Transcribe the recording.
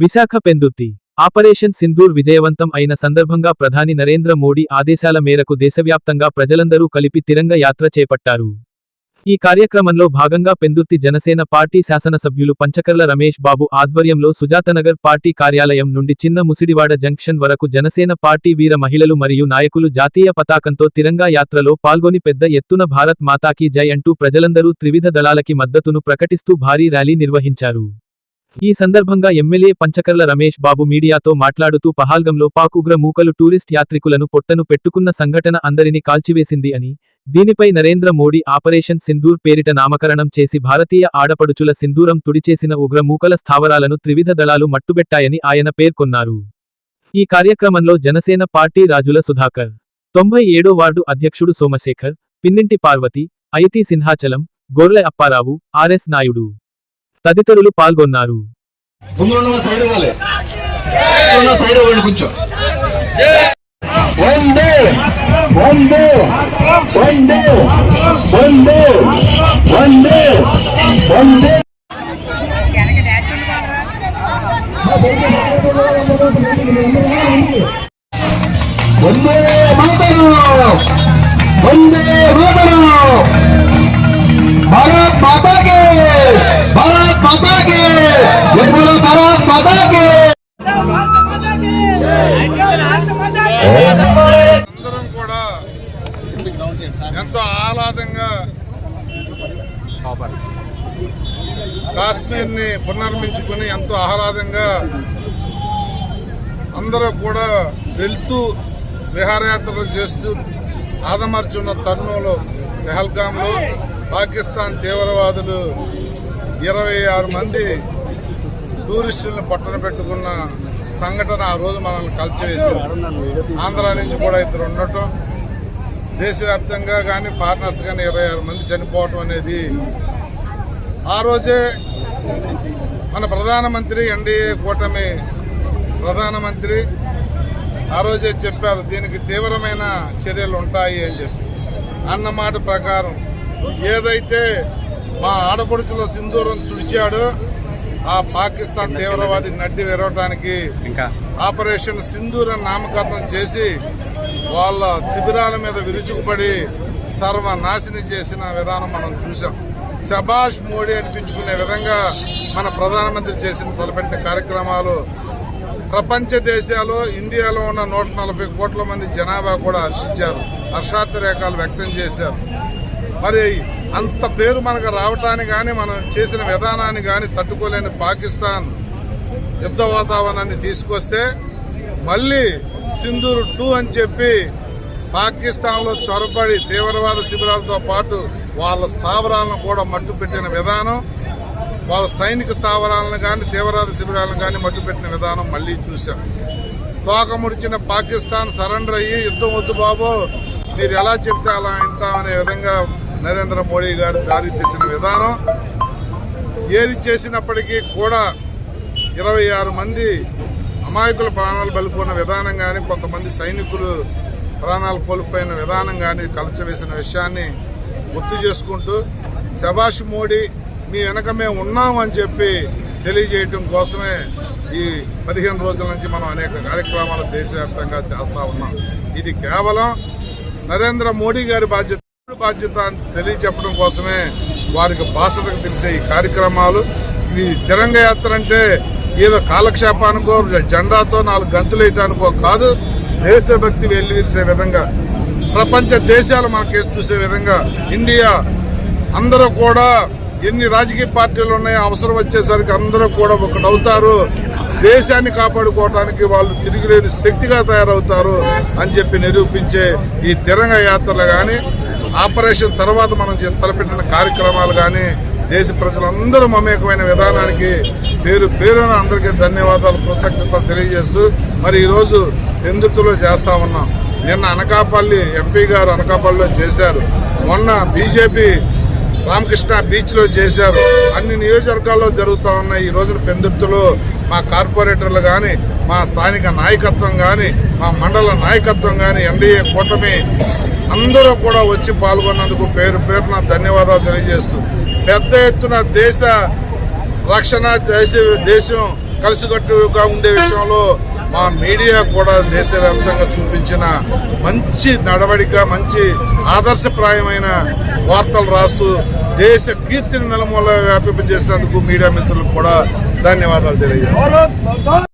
Visakha Pendurthi. Operation Sindoor విజయవంతం అయిన సందర్భంగా ప్రధాని నరేంద్ర మోడీ ఆదేశాల మేరకు దేశవ్యాప్తంగా ప్రజలందరూ కలిపి తిరంగ యాత్ర చేపట్టారు. ఈ కార్యక్రమంలో భాగంగా పెందుర్తి జనసేన పార్టీ శాసనసభ్యులు పంచకర్ల రమేష్ బాబు ఆధ్వర్యంలో సుజాతనగర్ పార్టీ కార్యాలయం నుండి చిన్న ముసిడివాడ జంక్షన్ వరకు జనసేన పార్టీ వీర మహిళలు మరియు నాయకులు జాతీయ పతాకంతో తిరంగా యాత్రలో పాల్గొని పెద్ద ఎత్తున భారత్ మాతాకి జై అంటూ ప్రజలందరూ త్రివిధ దళాలకి మద్దతును ప్రకటిస్తూ భారీ ర్యాలీ నిర్వహించారు. ఈ సందర్భంగా ఎమ్మెల్యే పంచకర్ల రమేష్ బాబు మీడియాతో మాట్లాడుతూ పహాల్గంలో పాకుగ్ర ఉగ్ర మూకలు టూరిస్ట్ యాత్రికులను పొట్టను పెట్టుకున్న సంఘటన అందరినీ కాల్చివేసింది అని దీనిపై నరేంద్ర మోడీ ఆపరేషన్ సింధూర్ పేరిట నామకరణం చేసి భారతీయ ఆడపడుచుల సింధూరం తుడిచేసిన ఉగ్ర మూకల స్థావరాలను త్రివిధ దళాలు మట్టుబెట్టాయని ఆయన పేర్కొన్నారు. ఈ కార్యక్రమంలో జనసేన పార్టీ రాజుల సుధాకర్ తొంభై ఏడో వార్డు అధ్యక్షుడు సోమశేఖర్ పిన్నింటి పార్వతి ఐతి సింహాచలం గొర్లె అప్పారావు ఆర్ఎస్ నాయుడు. తదితరులు పాల్గొన్నారు. వందే మాతరం వందే మాతరం. ఎంతో ఆహ్లాదంగా కాశ్మీర్ని పునర్మించుకుని ఎంతో ఆహ్లాదంగా అందరూ కూడా వెళ్తూ విహారయాత్రలు చేస్తూ ఆదమర్చున్న తరుణంలో పెహల్గాంలో పాకిస్తాన్ తీవ్రవాదులు ఇరవై ఆరు మంది టూరిస్టులను పట్టణ పెట్టుకున్న సంఘటన ఆ రోజు మనల్ని కలిచివేశారు ఆంధ్ర నుంచి కూడా ఇద్దరు ఉండటం దేశవ్యాప్తంగా కానీ ఫారినర్స్ కానీ ఇరవై ఆరు మంది చనిపోవటం అనేది ఆ రోజే మన ప్రధానమంత్రి ఎన్డీఏ కూటమి ప్రధానమంత్రి ఆ రోజే చెప్పారు దీనికి తీవ్రమైన చర్యలు ఉంటాయి అని చెప్పి. అన్నమాట ప్రకారం ఏదైతే మా ఆడపడుచులో సింధూరం తుడిచాడో ఆ పాకిస్తాన్ తీవ్రవాది నడ్డి విరవటానికి ఇంకా ఆపరేషన్ సింధూర్ నామకరణం చేసి వాళ్ళ శిబిరాల మీద విరుచుకుపడి సర్వనాశనం చేసిన విధానం మనం చూసాం శబాష్ మోడీ అనిపించుకునే విధంగా మన ప్రధానమంత్రి చేసిన తలపెట్టిన కార్యక్రమాలు ప్రపంచ దేశాలు ఇండియాలో ఉన్న నూట నలభై కోట్ల మంది జనాభా కూడా హర్షించారు హర్షాతిరేకాలు వ్యక్తం చేశారు. మరి అంత పేరు మనకు రావటానికి కానీ మనం చేసిన విధానాన్ని కానీ తట్టుకోలేని పాకిస్తాన్ యుద్ధ వాతావరణాన్ని తీసుకొస్తే మళ్ళీ సింధూరు టూ అని చెప్పి పాకిస్తాన్లో చొరబడి తీవ్రవాద శిబిరాలతో పాటు వాళ్ళ స్థావరాలను కూడా మట్టు పెట్టిన విధానం వాళ్ళ సైనిక స్థావరాలను కానీ తీవ్రవాద శిబిరాలను కానీ మట్టు పెట్టిన విధానం మళ్ళీ చూశాం. తోకముడిచిన పాకిస్తాన్ సరెండర్ అయ్యి యుద్ధం వద్దు బాబు మీరు ఎలా చెప్తే అలా వింటామనే విధంగా నరేంద్ర మోడీ గారు దారి తెచ్చిన విధానం. ఏది చేసినప్పటికీ కూడా ఇరవై ఆరు మంది అమాయకుల ప్రాణాలు బలిపోయిన విధానం కానీ కొంతమంది సైనికులు ప్రాణాలు కోల్పోయిన విధానం కానీ కలచవేసిన విషయాన్ని గుర్తు చేసుకుంటూ శభాష్ మోడీ మీ వెనక మేము ఉన్నామని చెప్పి తెలియజేయటం కోసమే ఈ పదిహేను రోజుల నుంచి మనం అనేక కార్యక్రమాలు దేశవ్యాప్తంగా చేస్తా ఉన్నాం. ఇది కేవలం నరేంద్ర మోడీ గారి బాధ్యత బాధ్యత అని తెలియచెప్పడం కోసమే వారికి భాషలకు తెలిసే ఈ కార్యక్రమాలు. ఈ తిరంగ యాత్ర అంటే ఏదో కాలక్షేపానికో జెండాతో నాలుగు గంతులు వేయటానికో కాదు దేశభక్తి వెల్లివిరిసే విధంగా. ప్రపంచ దేశాలు మన కేసు చూసే విధంగా. ఇండియా అందరూ కూడా ఎన్ని రాజకీయ పార్టీలు ఉన్నాయో అవసరం వచ్చేసరికి అందరూ కూడా ఒకటవుతారు. దేశాన్ని కాపాడుకోవడానికి వాళ్ళు తిరిగిలేని శక్తిగా తయారవుతారు అని చెప్పి నిరూపించే ఈ తిరంగ యాత్రలు కానీ ఆపరేషన్ తర్వాత మనం చే- తలపెట్టిన కార్యక్రమాలు కానీ దేశ ప్రజలందరూ మమేకమైన విధానానికి పేరు పేరున అందరికీ ధన్యవాదాలు కృతజ్ఞతలు తెలియజేస్తూ మరి ఈరోజు ఎందుతులో చేస్తా ఉన్నాం. నిన్న అనకాపల్లి ఎంపీ గారు అనకాపల్లిలో చేశారు. మొన్న బీజేపీ రామకృష్ణ బీచ్లో చేశారు. అన్ని నియోజకవర్గాల్లో జరుగుతూ ఉన్నాయి. ఈ రోజున పెందుర్తిలో మా కార్పొరేటర్లు కానీ మా స్థానిక నాయకత్వం కానీ మా మండల నాయకత్వం కానీ ఎన్డీఏ కూటమి అందరూ కూడా వచ్చి పాల్గొన్నందుకు పేరు పేరున ధన్యవాదాలు తెలియజేస్తూ పెద్ద ఎత్తున దేశ రక్షణ దేశ దేశం కలిసికట్టుగా ఉండే విషయంలో మా మీడియా కూడా దేశవ్యాప్తంగా చూపించిన మంచి నడవడిక మంచి ఆదర్శప్రాయమైన వార్తలు రాస్తూ దేశ కీర్తిని నలుమూల వ్యాపింపజేసినందుకు మీడియా మిత్రులకు కూడా ధన్యవాదాలు తెలియజేస్తాను.